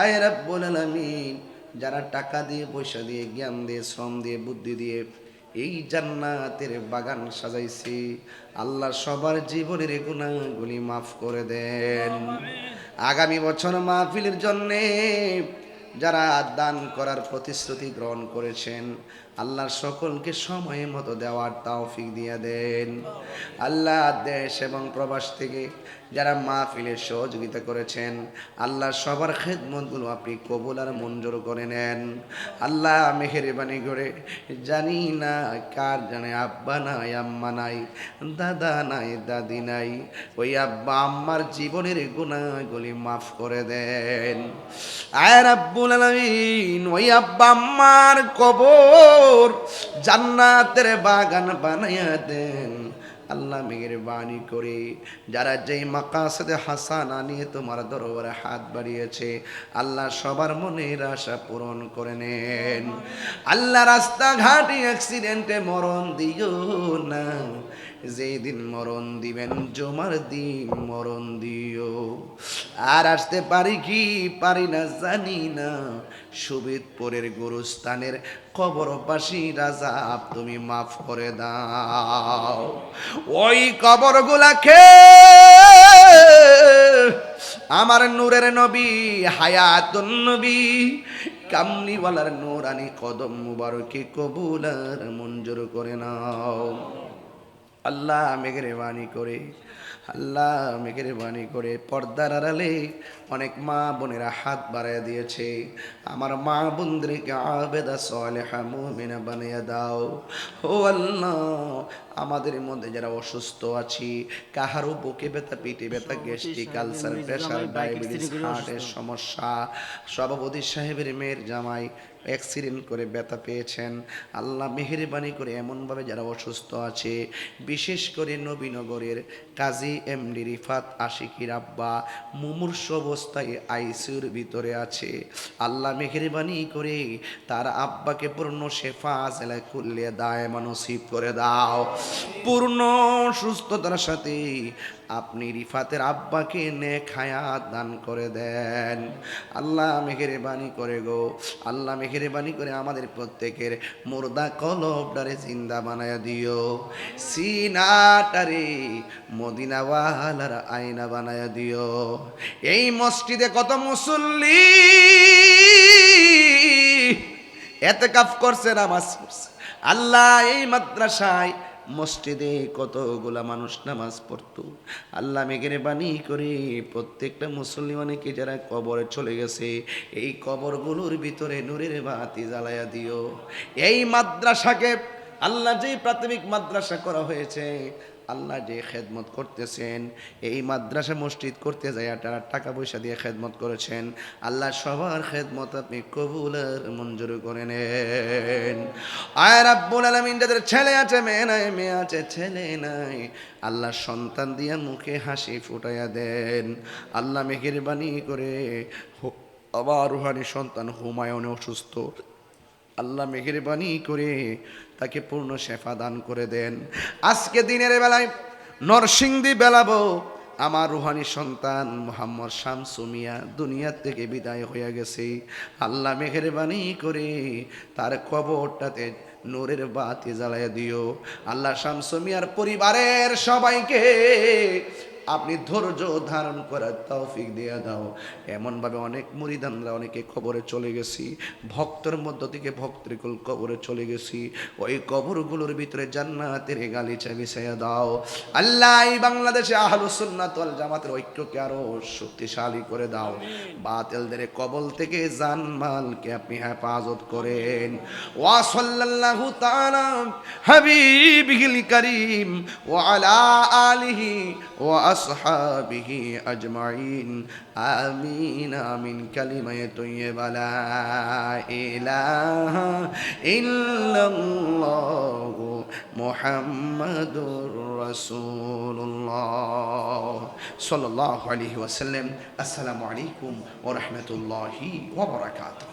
আয় রাব্বুল আলামিন। যারা টাকা দিয়ে, পয়সা দিয়ে, জ্ঞান দিয়ে, শ্রম দিয়ে, বুদ্ধি দিয়ে এই জান্নাতের বাগান সাজাইছি, আল্লাহ সবার জীবনের গুণাগুলি মাফ করে দেন। আগামী বছর মাহফিলের জন্যে যারা দান করার প্রতিশ্রুতি গ্রহণ করেছেন, আল্লাহর সকলকে সময় মতো দেওয়ার তাওফিক দিয়ে দেন। আল্লাহ দেশ এবং প্রবাস থেকে যারা মাহফিলের সহযোগিতা করেছেন আল্লাহ সবার খেদমতগুলো আপনি কবুল আর মঞ্জুর করে নেন। আল্লাহ মেহেরবানি করে, জানি না কার জানে আব্বা নাই, আম্মা নাই, দাদা নাই, দাদি নাই, ওই আব্বা আম্মার জীবনের গুণাগুলি মাফ করে দেন। আয় রাব্বুল আলামিন, ওই আব্বা আম্মার কবর জান্নাতের বাগান বানাইয়া দেন। আল্লাহ মেহরবানি করে। যারা যেই মাকাসাদে হাসানা নিয়ে তোমার দরবারে হাত বাড়িয়েছে, আল্লাহ সবার মনের আশা পূরণ করে নেন। আল্লাহ রাস্তাঘাটে অ্যাক্সিডেন্টে মরণ দিও না। যেই দিন মরণ দিবেন, জমার দিন মরণ দিও। আর আসতে পারি কি পারি না জানি না। সুবিদপুরের গুরুস্থানের কবরবাসী রাজা তুমি মাফ করে দাও। ওই কবরগুলাকে আমার নূরের নবী, হায়াতুন নবী কামনিওয়ালার নূরানি কদম মুবারকে কবুলার মঞ্জুর করে নাও। আল্লাহ মেঘের বাণী করে আল্লাহ মেঘের বাণী করে পর্দার আড়ালে অনেক মা বোনেরা হাত বাড়ায় দিয়েছে। আমার মা বোনদেরকে আবেদা সলেহা মুমিনা বানিয়ে দাও। ও আল্লাহ আমাদের মধ্যে যারা অসুস্থ আছি কাহারও বুকে ব্যথা পিঠে ব্যথা গ্যাস্ট্রিক আলসার প্রেশার ডায়াবেটিস হার্টের সমস্যা সভাপতি সাহেবের মেয়ের জামাই অ্যাক্সিডেন্ট করে ব্যথা পেয়েছেন। আল্লাহ মেহেরবানি করে এমনভাবে যারা অসুস্থ আছে, বিশেষ করে নবীনগরের কাজী এমডি রিফাত আশিকির আব্বা, মুমূর্ষ অবস্থায় আইসিউর ভিতরে আছে। আল্লাহ মেহেরবানি করে তার আব্বাকে পূর্ণ শেফা জেলায় খুললে দায় মানসিব করে দাও। পূর্ণ সুস্থতার সাথে আপনি রিফাতের আব্বাকে নে খায়াত দান করে দেন। আল্লাহ মেঘেরে বাণী করে গো। আল্লাহ মেঘেরে বাণী করে আমাদের প্রত্যেকের মুর্দা কলবটারে জিন্দা বানায় দিও। সিনাটারে মদিনাওয়ালার আয়না বানায় দিও। এই মসজিদে কত মুসল্লি এতে কাফ করছে, নামাজ পড়ছে। আল্লাহ এই মাদ্রাসায় মসজিদে কতগুলা মানুষ নামাজ পড়তো। আল্লাহ মেঘের বাণী করে প্রত্যেকটা মুসলমানকে যারা কবরে চলে গেছে, এই কবরগুলোর ভিতরে নূরের বাতি জ্বালায়া দিও। এই মাদ্রাসাকে আল্লাহ যে প্রাথমিক মাদ্রাসা করা হয়েছে আল্লাহ যে খেদমত করতেছেন, এই মাদ্রাসা মসজিদ করতে যায় তারা টাকা পয়সা দিয়ে খেদমত করেছেন। আল্লাহ সবার খেদমত আপনি কবুলের মঞ্জুর করে নেন। আয় রাব্বুল আলামিন, যাদের ছেলে আছে, মেয়ে নাই, মেয়ে আছে, ছেলে নাই আল্লাহ সন্তান দিয়ে মুখে হাসি ফুটাইয়া দেন। আল্লাহ মেহেরবানি করে আবার রুহানি সন্তান হুমায়ুন অসুস্থ। আল্লাহ মেহেরবানি করে তাকে পূর্ণ শেফা দান করে দেন। আজকে দিনের বেলায় নরসিংদী বেলাবো, আমার রুহানি সন্তান মোহাম্মদ শামসুমিয়া দুনিয়ার থেকে বিদায় হয়ে গেছে। আল্লাহ মেহেরবানি করে তার কবরটাতে নূরের বাতি জ্বালায় দিও। আল্লাহ শামসুমিয়ার পরিবারের সবাইকে আপনি ধৈর্য ধারণ করার তৌফিক দিয়ে দাও। এমনভাবে অনেক মুরিদানরা অনেকে খবরে চলে গেছি। ভক্তর মধ্য থেকে ভক্তরিকুল কবরে চলে গেছি। ওই কবরগুলোর ভিতরে জান্নাতের গালিচা বিছাইয়া দাও। আল্লাহ এই বাংলাদেশে আহলুসুন্নাত ওয়াল জামাতের ঐক্যকে আরও শক্তিশালী করে দাও। বাতিলদের কবল থেকে জানমালকে আপনি হেফাজত করেন। ওয়া সাল্লাল্লাহু তাআলা হাবিবিহিল কারীম ওয়া আলা আলিহি ওয়া আসহাবিহি আজমাইন আমিন আমিন কালিমায়ে তৈয়বা লা ইলাহা ইল্লাল্লাহ মুহাম্মাদুর রাসূলুল্লাহ সাল্লাল্লাহু আলাইহি ওয়াসাল্লাম আসসালামু আলাইকুম ওয়া রাহমাতুল্লাহি ওয়া বারাকাতুহু